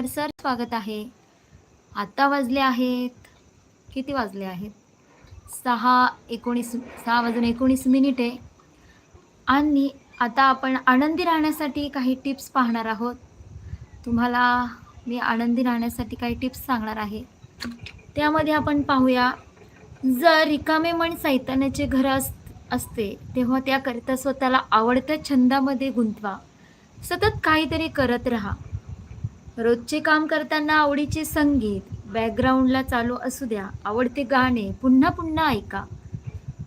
चॅनलवर सर स्वागत आहे. आत्ता वाजले आहेत. किती वाजले आहेत? सहा एकोणीस सहा वाजून एकोणीस मिनिटे. आणि आता आपण आनंदी राहण्यासाठी काही टिप्स पाहणार आहोत. तुम्हाला मी आनंदी राहण्यासाठी काही टिप्स सांगणार आहे. त्यामध्ये आपण पाहूया जर रिकामे मन सैतानाचे घर अस असते तेव्हा त्याकरिता स्वतःला आवडत्या छंदामध्ये गुंतवा. सतत काहीतरी करत राहा. रोजचे काम करताना आवडीचे संगीत बॅकग्राऊंडला चालू असू द्या आवडते गाणे पुन्हा पुन्हा ऐका.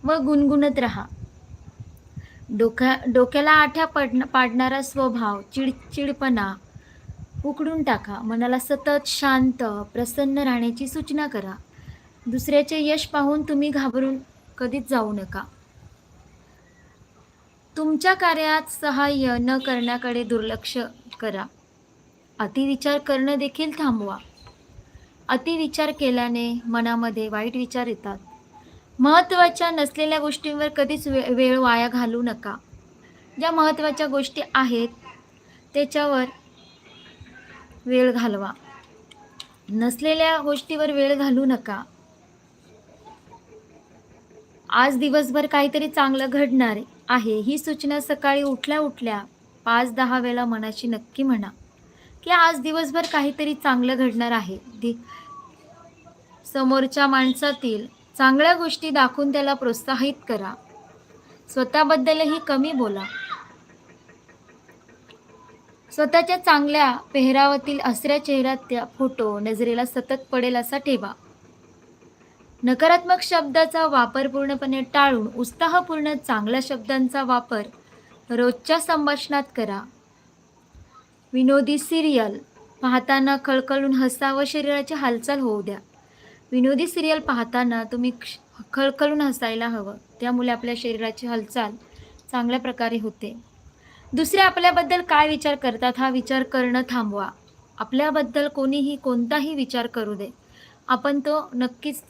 व गुणगुणत राहा. डोक्या डोक्याला आठ्या पड पाडणारा स्वभाव चिडचिडपणा उकडून टाका. मनाला सतत शांत प्रसन्न राहण्याची सूचना करा. दुसऱ्याचे यश पाहून तुम्ही घाबरून कधीच जाऊ नका. तुमच्या कार्यात सहाय्य न करण्याकडे दुर्लक्ष करा. अतिविचार करणं देखील थांबवा. अतिविचार केल्याने मनामध्ये वाईट विचार येतात. महत्त्वाच्या नसलेल्या गोष्टींवर कधीच वे वेळ वाया घालू नका. ज्या महत्त्वाच्या गोष्टी आहेत त्याच्यावर वेळ घालवा. नसलेल्या गोष्टीवर वेळ घालू नका. आज दिवसभर काहीतरी चांगलं घडणार आहे ही सूचना सकाळी उठल्या उठल्या पाच दहा वेळा मनाशी नक्की म्हणा. की आज दिवसभर काहीतरी चांगलं घडणार आहे. दि समोरच्या माणसातील चांगल्या गोष्टी दाखवून त्याला प्रोत्साहित करा. स्वतःबद्दलही कमी बोला. स्वतःच्या चांगल्या पेहरावातील असऱ्या चेहऱ्यात फोटो नजरेला सतत पडेल असा ठेवा. नकारात्मक शब्दाचा वापर पूर्णपणे टाळून उत्साहपूर्ण चांगल्या शब्दांचा वापर रोजच्या संभाषणात करा. विनोदी सिरियल पाहताना खळखळून हसा व शरीराची हालचाल होऊ द्या. विनोदी सिरियल पाहताना तुम्ही क्ष- खळखळून हसायला हवं. त्यामुळे आपल्या शरीराची हालचाल चांगल्या प्रकारे होते. दुसरे आपल्याबद्दल काय विचार करतात हा विचार करणं थांबवा. आपल्याबद्दल कोणीही कोणताही विचार करू दे. आपण तो नक्कीच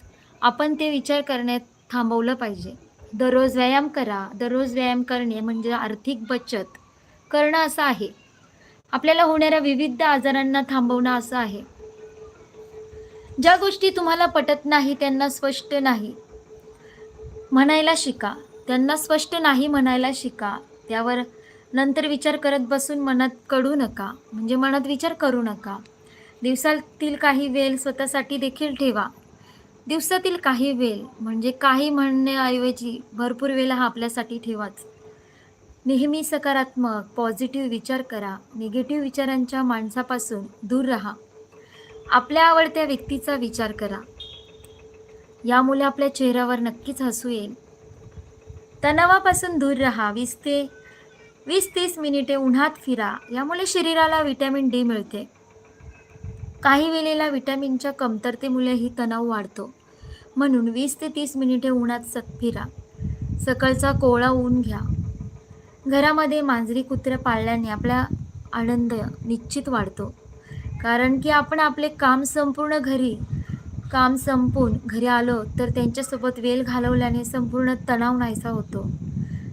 आपण ते विचार करण्यात थांबवलं पाहिजे. दररोज व्यायाम करा. दररोज व्यायाम करणे म्हणजे आर्थिक बचत. करणं असं आहे. आपल्याला होणाऱ्या विविध आजारांना थांबवणं असं आहे. ज्या गोष्टी तुम्हाला पटत नाही त्यांना स्पष्ट नाही. म्हणायला शिका. त्यांना स्पष्ट नाही म्हणायला शिका. त्यावर नंतर विचार करत बसून मनात कळू नका. म्हणजे मनात विचार करू नका. दिवसातील काही वेळ स्वतःसाठी देखील ठेवा. दिवसातील काही वेळ म्हणजे काही म्हणण्याऐवजी भरपूर वेळ हा आपल्यासाठी ठेवाच. नेहमी सकारात्मक पॉझिटिव्ह विचार करा. निगेटिव्ह विचारांच्या माणसापासून दूर राहा. आपल्या आवडत्या व्यक्तीचा विचार करा. यामुळे आपल्या चेहऱ्यावर नक्कीच हसू येईल. तणावापासून दूर राहा. वीस ते वीस तीस मिनिटे उन्हात फिरा. यामुळे शरीराला विटॅमिन डी मिळते. काही वेळेला विटॅमिनच्या कमतरतेमुळेही तणाव वाढतो. म्हणून वीस ते तीस मिनिटे उन्हात सक फिरा. सकाळचा कोवळा ऊन घ्या. घरामध्ये मांजरी कुत्रे पाळल्याने आपला आनंद निश्चित वाढतो. कारण की आपण आपले काम संपूर्ण घरी काम संपून घरी आलो तर त्यांच्यासोबत वेळ घालवल्याने संपूर्ण तणाव नाहीसा होतो.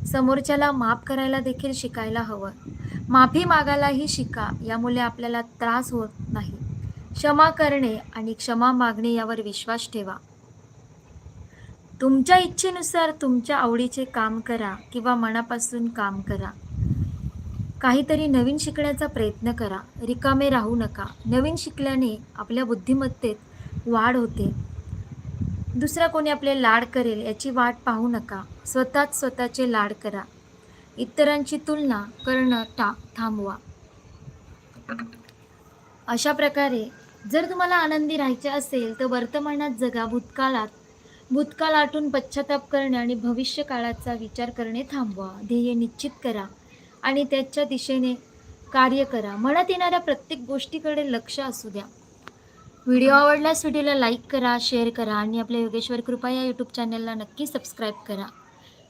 समोरच्याला माफ करायला देखील शिकायला हवं. माफी मागायलाही शिका यामुळे आपल्याला त्रास होत नाही. क्षमा करणे आणि क्षमा मागणे यावर विश्वास ठेवा. तुमच्या इच्छेनुसार तुमच्या आवडीचे काम करा किंवा मनापासून काम करा. काहीतरी नवीन शिकण्याचा प्रयत्न करा. रिकामे राहू नका. नवीन शिकल्याने आपल्या बुद्धिमत्तेत वाढ होते. दुसरा कोणी आपले लाड करेल याची वाट पाहू नका. स्वतःच स्वतःचे लाड करा. इतरांची तुलना करणं टा थांबवा. अशा प्रकारे जर तुम्हाला आनंदी राहायचे असेल तर वर्तमानात जगा भूतकाळात भूतकाळ आटून पश्चाताप करणे आणि भविष्य काळाचा विचार करणे थांबवा. ध्येय निश्चित करा आणि त्याच्या दिशेने कार्य करा. मनात येणाऱ्या प्रत्येक गोष्टीकडे लक्ष असू द्या. व्हिडिओ आवडल्यास व्हिडिओला लाईक करा शेअर करा आणि आपल्या योगेश्वर कृपा या यूट्यूब चॅनलला नक्की सबस्क्राईब करा.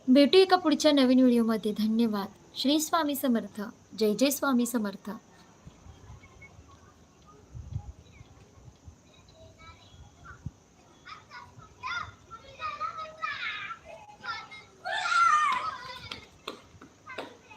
भेटू एका पुढच्या नवीन व्हिडिओमध्ये. धन्यवाद. श्री स्वामी समर्थ. जय जय स्वामी समर्थ.